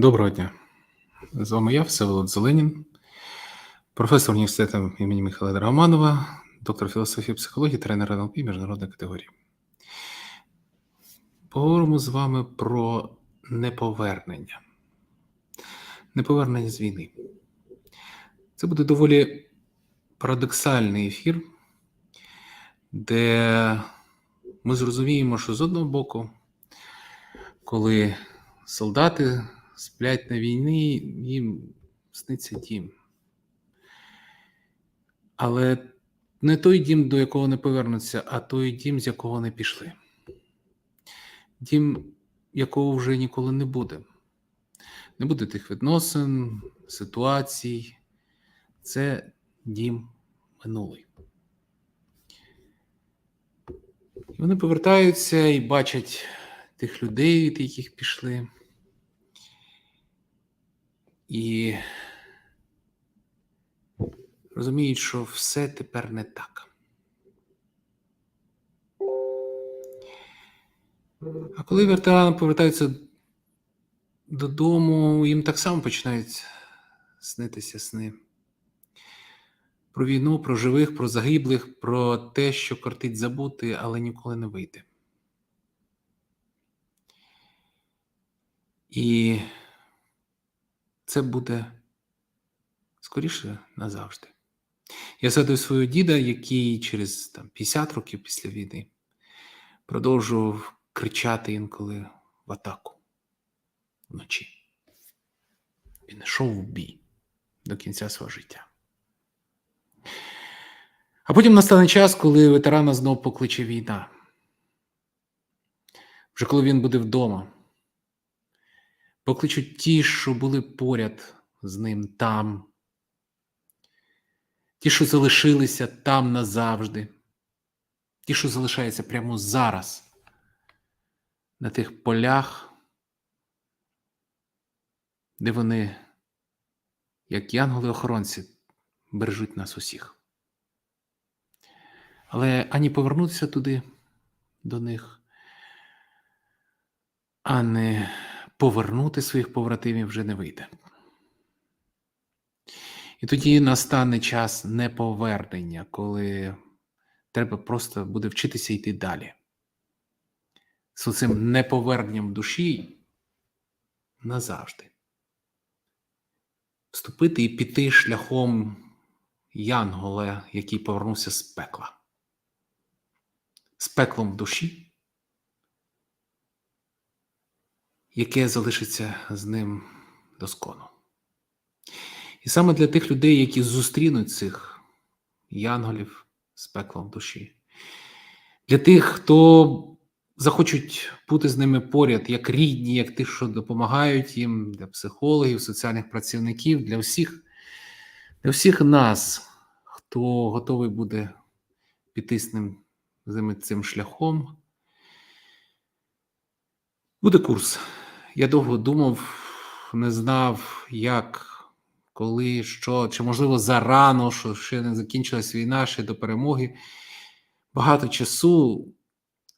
Доброго дня. З вами я, Всеволод Зеленін, професор університету імені Михайла Драгоманова, доктор філософії і психології, тренер НЛП міжнародної категорії. Поговоримо з вами про неповернення. Неповернення з війни. Це буде доволі парадоксальний ефір, де ми зрозуміємо, що з одного боку, коли солдати сплять на війні, їм сниться дім. Але не той дім, до якого не повернуться, а той дім, з якого не пішли. Дім, якого вже ніколи не буде. Не буде тих відносин, ситуацій. Це дім минулий. І вони повертаються і бачать тих людей, від яких пішли. І розуміють, що все тепер не так. А коли ветерани повертаються додому, їм так само починають снитися сни. Про війну, про живих, про загиблих, про те, що кортить забути, але ніколи не вийде. І це буде скоріше назавжди. Я згадую свого діда, який через там, 50 років після війни продовжував кричати інколи в атаку вночі. Він йшов в бій до кінця свого життя. А потім настане час, коли ветерана знову покличе війна. Вже коли він буде вдома покличуть ті, що були поряд з ним там, ті, що залишилися там назавжди, ті, що залишаються прямо зараз, на тих полях, де вони, як янголи-охоронці, бережуть нас усіх. Але ані повернутися туди до них, а не повернути своїх побратимів вже не вийде. І тоді настане час неповернення, коли треба просто буде вчитися йти далі. З цим неповерненням душі назавжди. Вступити і піти шляхом Янгола, який повернувся з пекла. З пеклом в душі яке залишиться з ним доскону. І саме для тих людей, які зустрінуть цих янголів з пеклом душі, для тих, хто захочуть бути з ними поряд, як рідні, як тих, що допомагають їм, для психологів, соціальних працівників, для всіх, для всіх нас, хто готовий буде піти з ним з ними цим шляхом. Буде курс. Я довго думав, не знав, як, коли, що, чи можливо зарано, що ще не закінчилась війна, ще до перемоги. Багато часу,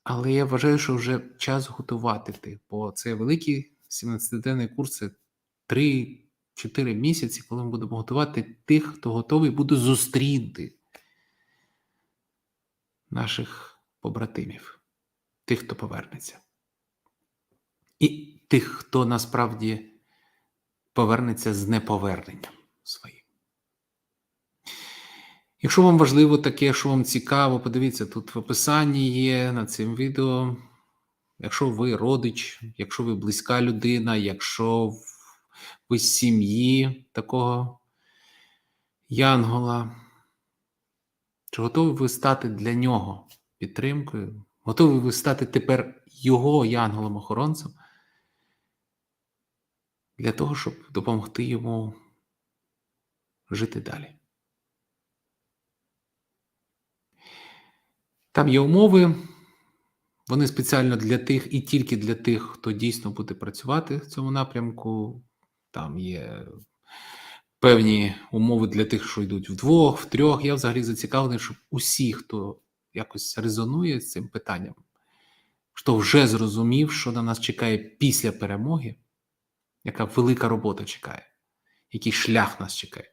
але я вважаю, що вже час готувати. Бо це великий 17-денний курс, це 3-4 місяці, коли ми будемо готувати тих, хто готовий буде зустріти наших побратимів, тих, хто повернеться. І тих, хто насправді повернеться з неповерненням своїм. Якщо вам важливо таке, якщо вам цікаво, подивіться, тут в описанні є над цим відео. Якщо ви родич, якщо ви близька людина, якщо ви з сім'ї такого Янгола, чи готові ви стати для нього підтримкою? Готові ви стати тепер його янголом-охоронцем? Для того, щоб допомогти йому жити далі. Там є умови, вони спеціально для тих і тільки для тих, хто дійсно буде працювати в цьому напрямку. Там є певні умови для тих, що йдуть вдвох, в трьох. Я взагалі зацікавлений, щоб усі, хто якось резонує з цим питанням, хто вже зрозумів, що на нас чекає після перемоги яка велика робота чекає, який шлях нас чекає.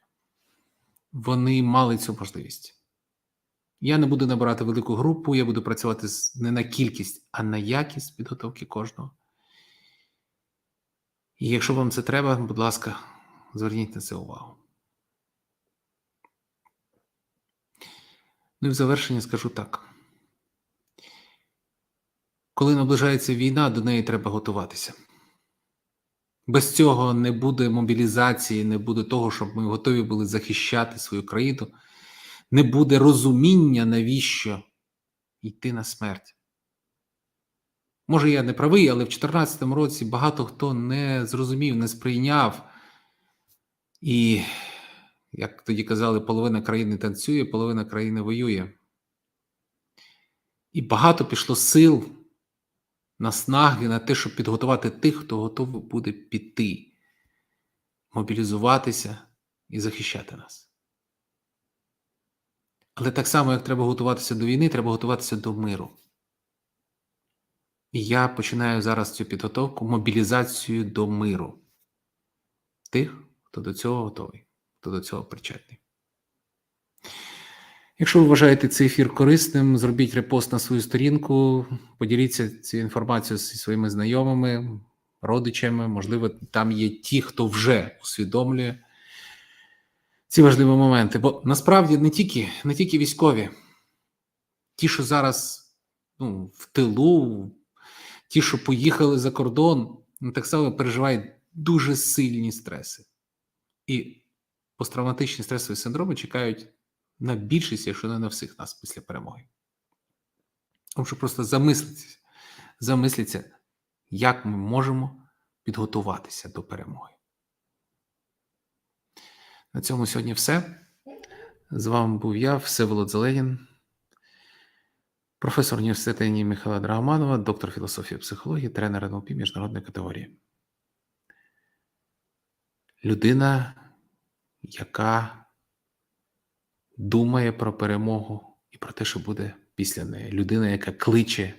Вони мали цю можливість. Я не буду набирати велику групу, я буду працювати не на кількість, а на якість підготовки кожного. І якщо вам це треба, будь ласка, зверніть на це увагу. Ну і в завершення скажу так. Коли наближається війна, до неї треба готуватися. Без цього не буде мобілізації, не буде того, щоб ми готові були захищати свою країну, не буде розуміння, навіщо йти на смерть. Може, я не правий, але в 2014 році багато хто не зрозумів, не сприйняв. І, як тоді казали, половина країни танцює, половина країни воює. І багато пішло сил, наснаги на те, щоб підготувати тих, хто готовий буде піти, мобілізуватися і захищати нас. Але так само, як треба готуватися до війни, треба готуватися до миру. І я починаю зараз цю підготовку, мобілізацію до миру. Тих, хто до цього готовий, хто до цього причетний. Якщо ви вважаєте цей ефір корисним, зробіть репост на свою сторінку, поділіться цією інформацією зі своїми знайомими, родичами. Можливо, там є ті, хто вже усвідомлює ці важливі моменти. Бо насправді не тільки, не тільки військові, ті, що зараз ну, в тилу, ті, що поїхали за кордон, ну, так само переживають дуже сильні стреси. І посттравматичні стресові синдроми чекають на більшість, якщо не на всіх нас після перемоги. Тому що просто замисліться, замисліться, як ми можемо підготуватися до перемоги. На цьому сьогодні все. З вами був я, Всеволод Зеленін, професор університету імені Михайла Драгоманова, доктор філософії психології, тренер НЛП міжнародної категорії. Людина, яка думає про перемогу і про те, що буде після неї. Людина, яка кличе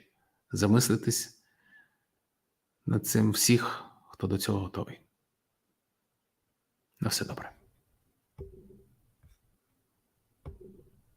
замислитись над цим всіх, хто до цього готовий. На все добре.